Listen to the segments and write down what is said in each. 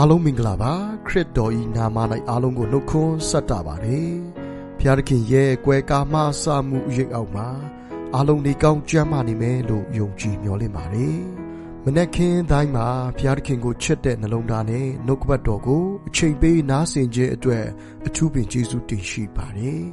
အားလုံးမင်္ဂလာပါခရစ်တော်ဤနာမ၌အားလုံးကိုနှုတ်ခွန်းဆက်တာပါတယ်ဖျားသခင်ရဲ့ကွယ်ကာမစမှုအရေးအောက်မှာအားလုံးဒီကောင်းကြမ်းမာနေမယ်လို့ယုံကြည်မျှော်လင့်ပါတယ်မနေ့ခင်တိုင်းမှာဖျားသခင်ကိုချစ်တဲ့နှလုံးသားနဲ့နှုတ်ကပတ်တော်ကိုအချိန်ပေးနားဆင်ခြင်းအတွက်အထူးပင်ကျေးဇူးတင်ရှိပါတယ်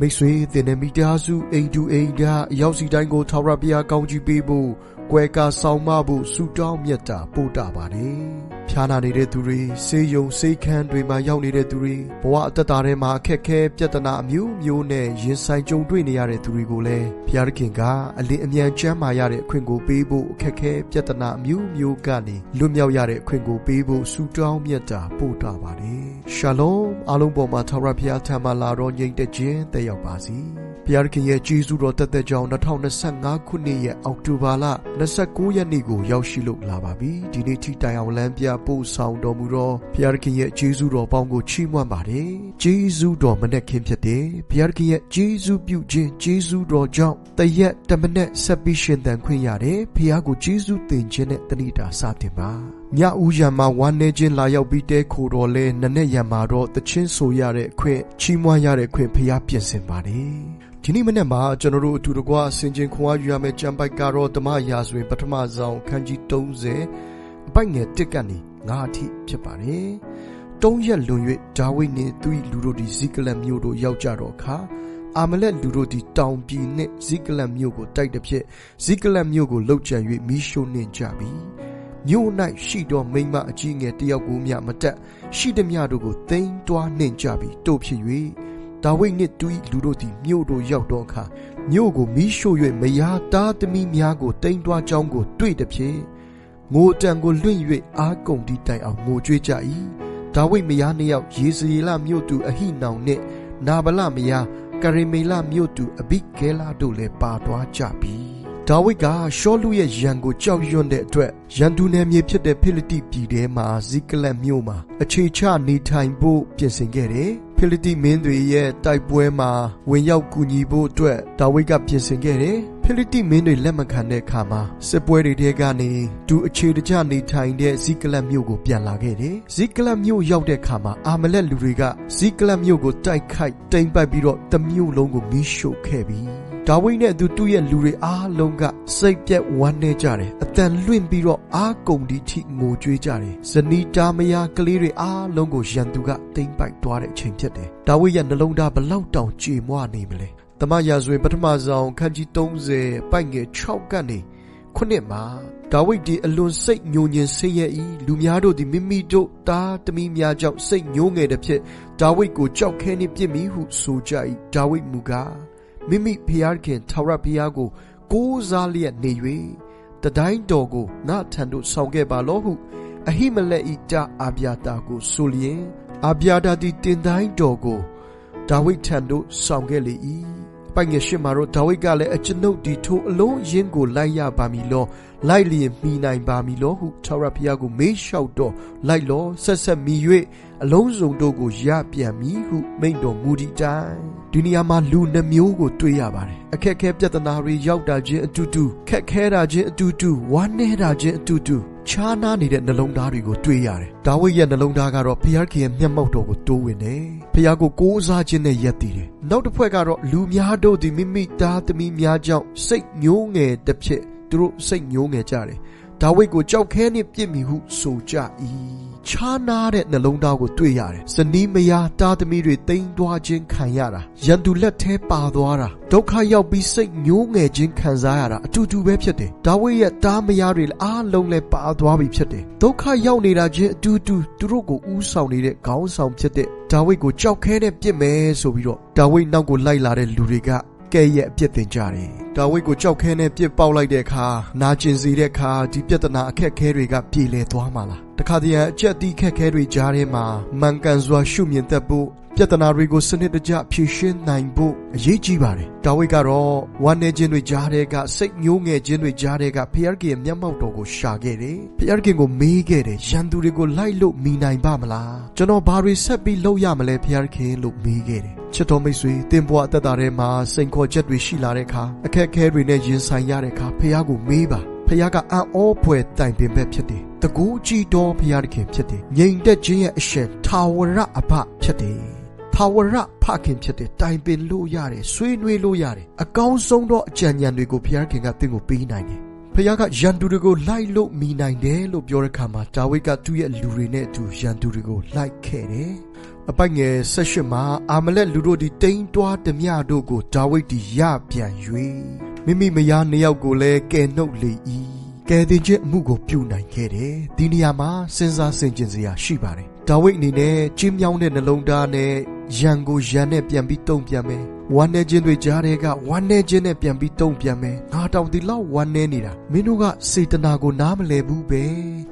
မိတ်ဆွေသင်တဲ့မိသားစုအိမ်တူအိမ်ကအရောက်စီတိုင်းကိုထာဝရဘုရားကောင်းချီးပေးဖို့ကွယ်ကာဆောင်မဖို့ဆုတောင်းမြတ်တာပို့တာပါတယ်။ဖြာနာနေတဲ့သူတွေဆေးရုံဆေးခန်းတွေမှာရောက်နေတဲ့သူတွေဘဝအသက်တာထဲမှာအခက်အခဲပြဿနာအမျိုးမျိုးနဲ့ရင်ဆိုင်ကြုံတွေ့နေရတဲ့သူတွေကိုလည်းဘုရားခင်ကအလင်းအမြန်ချမ်းမာရတဲ့အခွင့်ကိုပေးဖို့အခက်အခဲပြဿနာအမျိုးမျိုးကနေလွတ်မြောက်ရတဲ့အခွင့်ကိုပေးဖို့ဆုတောင်းမြတ်တာပို့တာပါတယ်။ရှာလုံအားလုံးပေါ်မှာထာဝရဘုရားထံမှလာတော့ငြိမ်သက်ခြင်းတက်ရောက်ပါစေ။ ဘုရားခင်ရဲ့ကြီးစုတော်တက်တဲ့ကြောင့်2025ခုနှစ်ရဲ့အောက်တိုဘာလ29ရက်နေ့ကိုရောက်ရှိလို့လာပါပြီဒီနေ့ထိတိုင်အောင်လမ်းပြပို့ဆောင်တော်မူသောဘုရားခင်ရဲ့ဂျေဇုတော်ပေါင်းကိုချီးမွမ်းပါတယ်ဂျေဇုတော်မနဲ့ခင်ဖြစ်တယ်ဘုရားခင်ရဲ့ဂျေဇုပြုခြင်းဂျေဇုတော်ကြောင့်တရက်တမနဲ့ဆက်ပြီးရှင်သန်ခွင့်ရတယ်ဘုရားကိုဂျေဇုတင်ခြင်းနဲ့တဏိတာစတင်ပါ ညဦးရံမှာဝမ်းနေခြင်းလာရောက်ပြီးတဲခိုတော်လဲနနဲ့ရံမှာတော့တချင်းဆိုရတဲ့အခွင့်ချီးမွမ်းရတဲ့အခွင့်ဖျားပြင်ဆင်ပါတယ်ဒီနေ့မနေ့မှာကျွန်တော်တို့အတူတကွဆင်ခြင်ခွန်အားယူရမယ့်ကြံပိုက်ကတော့ဓမ္မရာဇဝင်ပထမဆုံးခန်းကြီး30အပိုက်ငယ်1ကနေ9အထိဖြစ်ပါတယ်။တုံးရက်လွန်၍ဒါဝိဒ်နှင့်သူ၏လူတို့သည်ဇိကလတ်မြို့သို့ရောက်ကြတော့အခါအာမလက်လူတို့သည်တောင်ပြည်နှင့်ဇိကလတ်မြို့ကိုတိုက်သည်ဖြင့်ဇိကလတ်မြို့ကိုလှုပ်ကြံ၍မိရှို့နှင့်ကြပြီ။ မြို့၌ရှိသောမိမအကြီးငယ်တယောက်ကိုမျှမတက်ရှိသည်များတို့ကိုသိမ်းတွားနှင့်ကြပြီတို့ဖြစ်၍ဒါဝိဒ်နှင့်သူ၏လူတို့သည်မြို့သို့ရောက်သောအခါမြို့ကိုမိရှို့၍မယားသားသမီးများကိုတိမ်တွားကြောင်းကိုတွေ့သည်ဖြင့်ငိုတံကိုလွင့်၍အာကုံဒီတိုင်အောင်ငိုကြွေးကြ၏ဒါဝိဒ်မယားနှစ်ယောက်ယေဇရေလမြို့သူအဟိနောင်နှင့်နာဗလမယားကရေမေလမြို့သူအဘိဂဲလာတို့လည်းပါသွားကြပြီ ဒါဝိဒ်ကရှောလူရဲ့ရန်ကိုကြောက်ရွံ့တဲ့အတွက်ရန်သူနယ်မြေဖြစ်တဲ့ဖိလိတိပြည်ထဲမှာဇိကလတ်မြို့မှာအခြေချနေထိုင်ဖို့ပြင်ဆင်ခဲ့တယ်ဖိလိတိမင်းတွေရဲ့တိုက်ပွဲမှာဝင်ရောက်ကူညီဖို့အတွက်ဒါဝိဒ်ကပြင်ဆင်ခဲ့တယ်ဖိလိတိမင်းတွေလက်မခံတဲ့အခါမှာစစ်ပွဲတွေထဲကနေသူအခြေတကျနေထိုင်တဲ့ဇိကလတ်မြို့ကိုပြန်လာခဲ့တယ်။ဇိကလတ်မြို့ရောက်တဲ့အခါမှာအာမလက်လူတွေကဇိကလတ်မြို့ကိုတိုက်ခိုက်တိမ်ပိုက်ပြီးတော့တမြို့လုံးကိုမီးရှို့ခဲ့ပြီ။ ဒါဝိဒ်နဲ့သူသူ့ရဲ့လူတွေအားလုံးကစိတ်ပြက်ဝမ်းနည်းကြတယ်။အတန်လွင့်ပြီးတော့အားကုန်ဒီထိငိုကြွေးကြတယ်။ဇနီးတာမယားကလေးတွေအားလုံးကိုရန်သူကတိမ်ပိုက်သွားတဲ့အချိန်ဖြစ်တယ်။ဒါဝိဒ်ရဲ့နှလုံးသားဘလောက်တောင်ကြေမွနေမလဲ။တမရာဇဝင်ပထမဆုံးခန်းကြီး30ပိုက်ငယ်6ကနေခုနှစ်မှာဒါဝိဒ်ဒီအလွန်စိတ်ညိုညင်ဆင်းရဲ၏လူများတို့သည်မိမိတို့သားသမီးများကြောင့်စိတ်ညှိုးငယ်သည်ဖြင့်ဒါဝိဒ်ကိုကြောက်ခဲနှင့်ပြစ်မိဟုဆိုကြ၏ဒါဝိဒ်မူကား မိမိဖျားခင်ထာဝရဘုရားကို ကိုးစားလျက်နေ၍တတိုင်းတော်ကိုငါထံသို့ဆောင်ခဲ့ပါလောဟု အဟိမလက်ဤတာအာဗျာတာကိုဆိုလျင်အာဗျာတာသည်တင်တိုင်းတော်ကိုဒါဝိဒ်ထံသို့ဆောင်ခဲ့လေ၏ပိုင်ငယ်ရှိမှာတော့ဒါဝိဒ်ကလည်းအကျွန်ုပ်ဒီထိုအလုံးရင်းကိုလိုက်ရပါမည်လော လိုက်လျင်မိနိုင်ပါမည်လောဟုထာဝရဘုရားကိုမေးလျှောက်တော့လိုက်လောဆက်ဆက်မိ၍အလုံးစုံတို့ကိုရပြန်မည်ဟုမိန့်တော်မူသည့်တိုင်ဒီနေရာမှာလူနှမျိုးကိုတွေ့ရပါတယ်အခက်အခဲပြဿနာတွေရောက်တာချင်းအတူတူခက်ခဲတာချင်းအတူတူဝမ်းနည်းတာချင်းအတူတူခြားနားနေတဲ့နှလုံးသားတွေကိုတွေ့ရတယ်။ဒါဝိဒ်ရဲ့နှလုံးသားကတော့ဖျားခင်ရဲ့မျက်မှောက်တော်ကိုတိုးဝင်တယ်။ဖျားကိုကိုးစားခြင်းနဲ့ယက်တည်တယ်။နောက်တစ်ဖွဲ့ကတော့လူများတို့သည်မိမိသားသမီးများကြောင့်စိတ်ညှိုးငယ်တစ်ဖြစ် သူတို့စိတ်ညှိုးငယ်ကြတယ်။ဒါဝိဒ်ကိုကြောက်ခဲနှင့်ပြစ်မိဟုဆိုကြ၏။ခြားနာတဲ့နှလုံးသားကိုတွေ့ရတယ်။ဇနီးမယားတားသမီးတွေတိမ်တွားခြင်းခံရတာ။ရန်သူလက်ထဲပါသွားတာ။ဒုက္ခရောက်ပြီးစိတ်ညှိုးငယ်ခြင်းခံစားရတာအတူတူပဲဖြစ်တယ်။ဒါဝိဒ်ရဲ့တားမယားတွေအားလုံးလည်းပါသွားပြီဖြစ်တယ်။ဒုက္ခရောက်နေတာချင်းအတူတူသူတို့ကိုဥဆောင်နေတဲ့ခေါင်းဆောင်ဖြစ်တဲ့ဒါဝိဒ်ကိုကြောက်ခဲနဲ့ပြစ်မယ်ဆိုပြီးတော့ဒါဝိဒ်နောက်ကိုလိုက်လာတဲ့လူတွေက ကဲ့ရဲ့အပြစ်တင်ကြတယ်။ဒါဝိဒ်ကိုကြောက်ခဲနဲ့ပြစ်ပေါက်လိုက်တဲ့အခါနာကျင်စေတဲ့အခါဒီပြဿနာအခက်ခဲတွေကပြေလည်သွားမှာလား။တခါတည်းအချက်တီးခက်ခဲတွေကြားထဲမှာမှန်ကန်စွာရှုမြင်တတ်ဖို့ ပြဿနာတွေကိုစနစ်တကျဖြေရှင်းနိုင်ဖို့အရေးကြီးပါတယ်။ဒါဝိဒ်ကတော့ဝမ်းနည်းခြင်းတွေကြားထဲကစိတ်ညှိုးငယ်ခြင်းတွေကြားထဲကဖျားခင်ရဲ့မျက်မှောက်တော်ကိုရှာခဲ့တယ်။ဖျားခင်ကိုမေးခဲ့တယ်။ရန်သူတွေကိုလိုက်လို့မိနိုင်ပါမလား။ကျွန်တော်ဘာတွေဆက်ပြီးလုပ်ရမလဲဖျားခင်လို့မေးခဲ့တယ်။ချစ်တော်မိတ်ဆွေတင်ပွားအသက်တာထဲမှာစိန်ခေါ်ချက်တွေရှိလာတဲ့အခါအခက်အခဲတွေနဲ့ရင်ဆိုင်ရတဲ့အခါဖះကိုမေးပါဖခင်ကအံ့ဩဖွယ်တိုင်ပင်ဘက်ဖြစ်တယ်တကူကြည်တော်ဖခင်ခင်ဖြစ်တယ်ငြိမ်သက်ခြင်းရဲ့အရှင်ထာဝရအဖဖြစ်တယ် ထာဝရဖခင်ဖြစ်တဲ့တိုင်ပင်လို့ရတယ်ဆွေးနွေးလို့ရတယ်အကောင်းဆုံးသောအကြံဉာဏ်တွေကိုဘုရားခင်ကသင်ကိုပေးနိုင်တယ်ဖခင်ကရန်သူတွေကိုလိုက်လို့မိနိုင်တယ်လို့ပြောတဲ့အခါမှာဒါဝိဒ်ကသူ့ရဲ့လူတွေနဲ့အတူရန်သူတွေကိုလိုက်ခဲ့တယ်အပိုက်ငယ်၁၈မှာအာမလက်လူတို့ဒီတိန်တွားဓမြတို့ကိုဒါဝိဒ်ဒီရပြန်၍မိမိမယားနှစ်ယောက်ကိုလည်းကယ်နှုတ်လေ၏ကယ်တင်ခြင်းအမှုကိုပြုနိုင်ခဲ့တယ်ဒီနေရာမှာစဉ်းစားဆင်ခြင်စရာရှိပါတယ် ဒါဝိဒ်အနေနဲ့ကျင်းမြောင်းတဲ့နှလုံးသားနဲ့ရန်ကိုရန်နဲ့ပြန်ပြီးတုံ့ပြန်မယ် ဝမ်းနေခြင်းတွေကြားတဲ့ကဝမ်းနေခြင်းနဲ့ပြန်ပြီးတုံ့ပြန်မယ်ငါတောင်ဒီလောက်ဝမ်းနေနေတာမင်းတို့ကစေတနာကိုနားမလည်ဘူးပဲ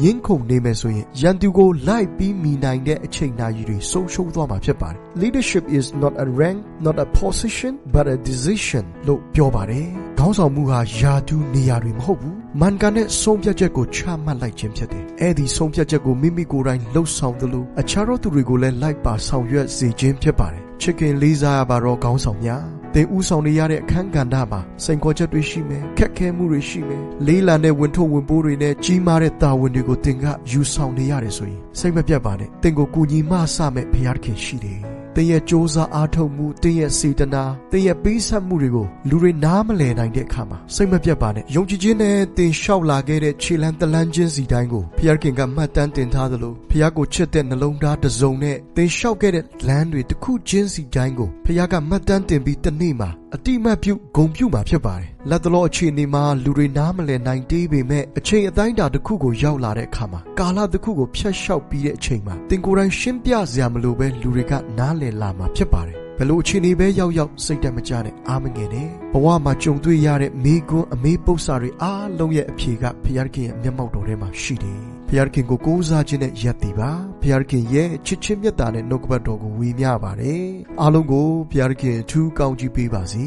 ငင်းခုန်နေမယ်ဆိုရင်ရန်သူကိုလိုက်ပြီးမိနိုင်တဲ့အချိန်နာရီတွေဆုံးရှုံးသွားမှာဖြစ်ပါတယ် leadership is not a rank not a position but a decision လို့ပြောပါတယ်ခေါင်းဆောင်မှုဟာယာတူနေရာတွေမဟုတ်ဘူးမန်ကန်တဲ့ဆုံးဖြတ်ချက်ကိုချမှတ်လိုက်ခြင်းဖြစ်တယ်အဲ့ဒီဆုံးဖြတ်ချက်ကိုမိမိကိုယ်တိုင်လှုပ်ဆောင်သလိုအခြားသောသူတွေကိုလည်းလိုက်ပါဆောင်ရွက်စေခြင်းဖြစ်ပါတယ်ချစ်ခင်လေးစားရပါတော့ခေါင်းဆောင်များသင်ဥဆောင်နေရတဲ့အခန်းကဏ္ဍမှာစိန်ခေါ်ချက်တွေရှိမယ်ခက်ခဲမှုတွေရှိမယ်လေးလံတဲ့ဝင်ထုတ်ဝင်ပိုးတွေနဲ့ကြီးမားတဲ့တာဝန်တွေကိုသင်ကယူဆောင်နေရတယ်ဆိုရင်စိတ်မပြတ်ပါနဲ့သင်ကိုကူညီမဆမဲ့ဘုရားသခင်ရှိတယ် တင်းရဲ့စ조사အားထုတ်မှုတင်းရဲ့စေတနာတင်းရဲ့ပေးဆက်မှုတွေကိုလူတွေနားမလည်နိုင်တဲ့အခါမှာစိတ်မပြတ်ပါနဲ့ယုံကြည်ခြင်းနဲ့တင်လျှောက်လာခဲ့တဲ့ခြေလန်းတလန်းချင်းစီတိုင်းကိုဖျားခင်ကမှတ်တမ်းတင်ထားသလိုဖျားကိုချစ်တဲ့နှလုံးသားတစ်စုံနဲ့တင်လျှောက်ခဲ့တဲ့လမ်းတွေတစ်ခုချင်းစီတိုင်းကိုဖျားကမှတ်တမ်းတင်ပြီးတနေ့မှာ အတိမတ်ပြုဂုံပြုမှာဖြစ်ပါတယ်လက်တလောအခြေအနေမှာလူတွေနားမလည်နိုင်သေးပေမဲ့အချိန်အတိုင်းတာတစ်ခုကိုရောက်လာတဲ့အခါမှာကာလတစ်ခုကိုဖျက်လျှောက်ပြီးတဲ့အချိန်မှာတင်ကိုယ်တိုင်ရှင်းပြစရာမလိုပဲလူတွေကနားလည်လာမှာဖြစ်ပါတယ်ဘယ်လိုအခြေအနေပဲရောက်ရောက်စိတ်တမကြနဲ့အားမငယ်နဲ့ဘဝမှာကြုံတွေ့ရတဲ့မိကွန်းအမေးပု္ပ္ပစာတွေအားလုံးရဲ့အဖြေကဘုရားခင်ရဲ့မျက်မှောက်တော်ထဲမှာရှိတယ်ဘု ရားခင်ကိုကိုးစားခြင်းနဲ့ယက်တည်ပါဘုရားခင်ရဲ့ချစ်ချင်းမြတ်တာနဲ့နှုတ်ကပတ်တော်ကိုဝေမျှပါတယ်အားလုံးကိုဘုရားခင်ထူးကောင်းကြီးပေးပါစေ